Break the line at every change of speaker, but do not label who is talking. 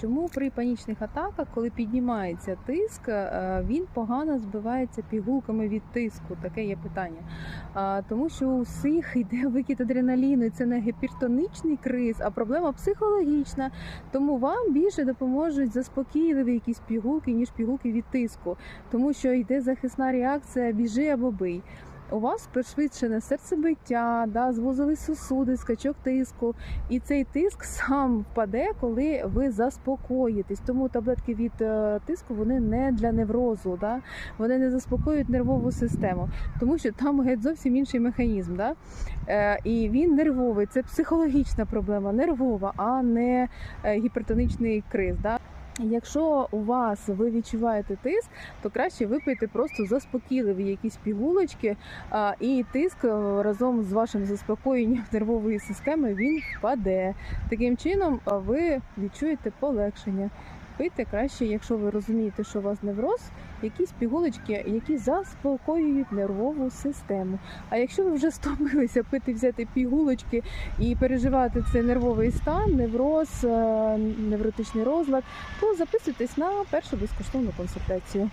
Чому при панічних атаках, коли піднімається тиск, е, він погано збивається пігулками від тиску? Таке є питання. Тому що у всіх йде викид адреналіну, і це не гіпертонічний криз, а проблема психологічна. Тому вам більше допоможуть заспокійливі якісь пігулки, ніж пігулки від тиску, тому що йде захисна реакція біжи або бий. У вас пришвидшене серцебиття, да, звузили сосуди, скачок тиску, і цей тиск сам впаде, коли ви заспокоїтесь. Тому таблетки від е, тиску вони не для неврозу, да? вони не заспокоюють нервову систему, тому що там геть зовсім інший механізм. Да? Е, і він нервовий, це психологічна проблема, нервова, а не е, гіпертонічний криз. Да? Якщо у вас ви відчуваєте тиск, то краще випийте просто заспокійливі якісь пігулочки, і тиск е, разом з вашим заспокоєнням нервової системи він впаде. Таким чином ви відчуєте полегшення. Пийте краще, якщо ви розумієте, що у вас невроз, якісь пігулочки, які заспокоюють нервову систему. А якщо ви вже стомилися пити, взяти пігулочки і переживати цей нервовий стан, невроз, е, невротичний розлад, то записуйтесь на першу безкоштовну консультацію.